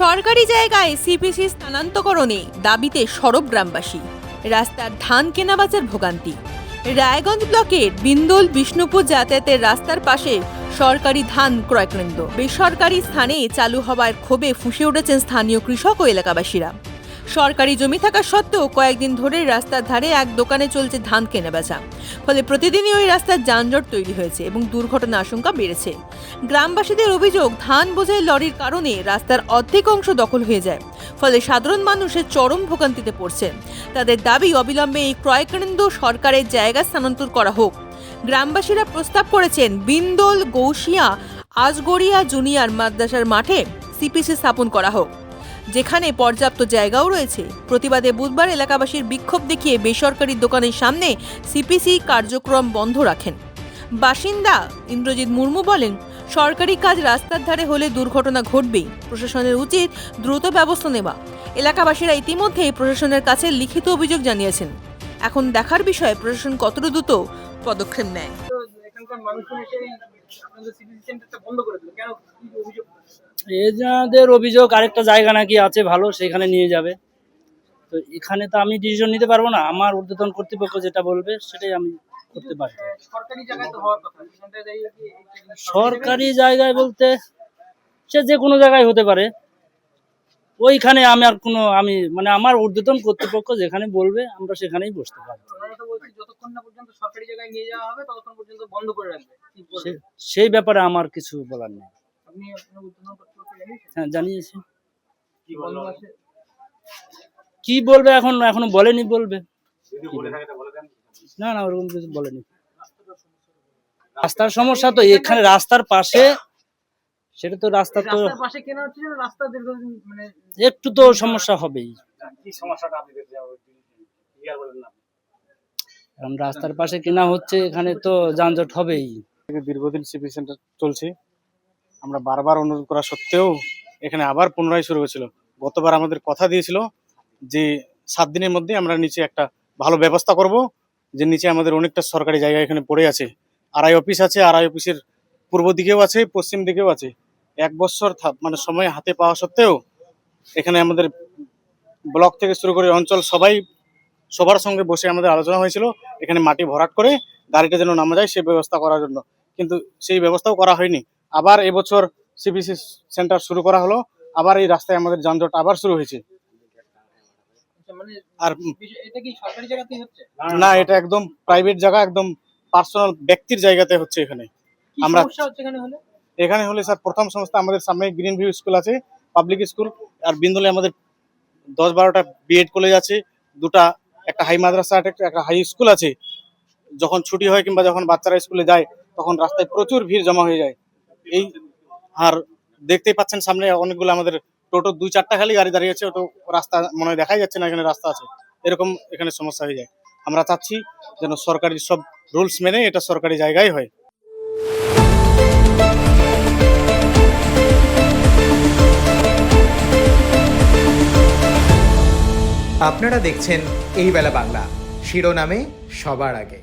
সরকারি জায়গায় সিপিসি স্থানান্তকরণে দাবিতে সরব গ্রামবাসী। রাস্তার ধান কেনাবেচার ভোগান্তি। রায়গঞ্জ ব্লকের বিন্দোল বিষ্ণুপুর যাতায়াতের রাস্তার পাশে সরকারি ধান ক্রয়কেন্দ্র। বেসরকারি স্থানে চালু হওয়ার ক্ষোভে ফুঁসে উঠেছেন স্থানীয় কৃষক ও এলাকাবাসীরা। সরকারি জমি থাকা সত্ত্বেও কয়েকদিন ধরে রাস্তার ধারে এক দোকানে চলছে ধান কেনাবেচা। ফলে প্রতিদিনই ওই রাস্তার যানজট তৈরি হয়েছে এবং দুর্ঘটনা আশঙ্কা বেড়েছে। গ্রামবাসীদের অভিযোগ, ধান বোঝাই লরির কারণে রাস্তার অর্ধেক অংশ দখল হয়ে যায়, ফলে সাধারণ মানুষের চরম ভোগান্তিতে পড়ছে। তাদের দাবি অবিলম্বে এই ক্রয়কেন্দ্র সরকারের জায়গা স্থানান্তর করা হোক। গ্রামবাসীরা প্রস্তাব করেছেন, বিন্দোল গৌসিয়া আজগড়িয়া জুনিয়র মাদ্রাসার মাঠে সিপিসি স্থাপন করা হোক। যেখানে পর্যাপ্ত জায়গাও রয়েছে। প্রতিবাদে বুধবার এলাকাবাসীর বিক্ষোভ দেখিয়ে বেসরকারি দোকানের সামনে সিপিসি কার্যক্রম বন্ধ রাখেন। বাসিন্দা ইন্দ্রজিৎ মুর্মু বলেন, সরকারি কাজ রাস্তার ধারে হলে দুর্ঘটনা ঘটবেই। প্রশাসনের উচিত দ্রুত ব্যবস্থা নেওয়া। এলাকাবাসীরা ইতিমধ্যেই প্রশাসনের কাছে লিখিত অভিযোগ জানিয়েছেন। এখন দেখার বিষয়ে প্রশাসন কতটা দ্রুত পদক্ষেপ নেয়। এদের অভিযোগ আরেকটা জায়গা নাকি আছে ভালো সেখানে নিয়ে যাবে। তো এখানে তো আমি ডিসিশন নিতে পারব না। আমার ঊর্ধ্বতন কর্তৃপক্ষ যেটা বলবে সেটাই আমি করতে পারি সরকারি জায়গায় বলতে সে যে কোনো জায়গায় হতে পারে। ওইখানে আমি আর কোনো আমি মানে আমার ঊর্ধ্বতন কর্তৃপক্ষ যেখানে বলবে আমরা সেখানেই বসতে পারব? সে- সেই ব্যাপারে আমার কিছু বলার নেই। হ্যাঁ জানিয়েছি। কি বলবে এখন? এখনও বলেনি বলবে। না না ওরকম কিছু বলেনি। রাস্তার সমস্যা তো এখানে রাস্তার পাশে সেটা তো রাস্তা তো রাস্তার পাশে কেনা হচ্ছে যেন রাস্তা দীর্ঘদিন মানে একটু তো সমস্যা হবেই। কি সমস্যাটা আপনি ক্লিয়ার বলেন না কারণ রাস্তার পাশে কেনা হচ্ছে এখানে তো যানজট হবেই। দীর্ঘদিন সিপি সেন্টার চলছে। আমরা বারবার অনুরোধ করা সত্ত্বেও এখানে আবার পুনরায় শুরু হয়েছিল। গতবার আমাদের কথা দিয়েছিল যে সাত দিনের মধ্যে আমরা নিচে একটা ভালো ব্যবস্থা করব, যে নিচে আমাদের অনেকটা সরকারি জায়গা এখানে পড়ে আছে। আড়াই অফিস আছে আড়াই অফিসের পূর্ব দিকেও আছে, পশ্চিম দিকেও আছে। এক বছর মানে সময় হাতে পাওয়া সত্ত্বেও এখানে আমাদের ব্লক থেকে শুরু করে অঞ্চল সবাই সবার সঙ্গে বসে আমাদের আলোচনা হয়েছিল, এখানে মাটি ভরাট করে গাড়িটা যেন নামা যায় সেই ব্যবস্থা করার জন্য। কিন্তু সেই ব্যবস্থাও করা হয়নি। আবার এবছর সিবিসি সেন্টার শুরু করা হলো। আবার এই রাস্তায় আমাদের যানজট আবার শুরু হয়েছে। আচ্ছা, মানে আর এটা কি সরকারি জায়গাতেই হচ্ছে? না এটা একদম প্রাইভেট জায়গা একদম পার্সোনাল ব্যক্তির জায়গাতে হচ্ছে এখানে। আমরা- সমস্যা হচ্ছে এখানে হলে? এখানে হলে স্যার প্রথম সংস্থা আমাদের সামনে গ্রিন ভিউ স্কুল আছে পাবলিক স্কুল আর বিন্দুলে আমাদের দশ বারোটা বিএড কলেজ আছে দুটা একটা হাই মাদ্রাসা একটা একটা হাই স্কুল আছে। যখন ছুটি হয় কিংবা যখন বাচ্চারা স্কুলে যায় তখন রাস্তায় প্রচুর ভিড় জমা হয়ে যায়। এই আর দেখতেই পাচ্ছেন সামনে অনেকগুলো আমাদের টোটো, দুই চারটা খালি গাড়ি দাঁড়িয়ে আছে তো রাস্তা মনে হয় দেখাই যাচ্ছে না, এখানে রাস্তা আছে। এরকম এখানে সমস্যা হয়ে যায়। আমরা চাচ্ছি যেন সরকারি সব রুলস মেনে এটা সরকারি জায়গায় হয়। আপনারা দেখছেন এই বেলা বাংলা। শিরোনামে সবার আগে।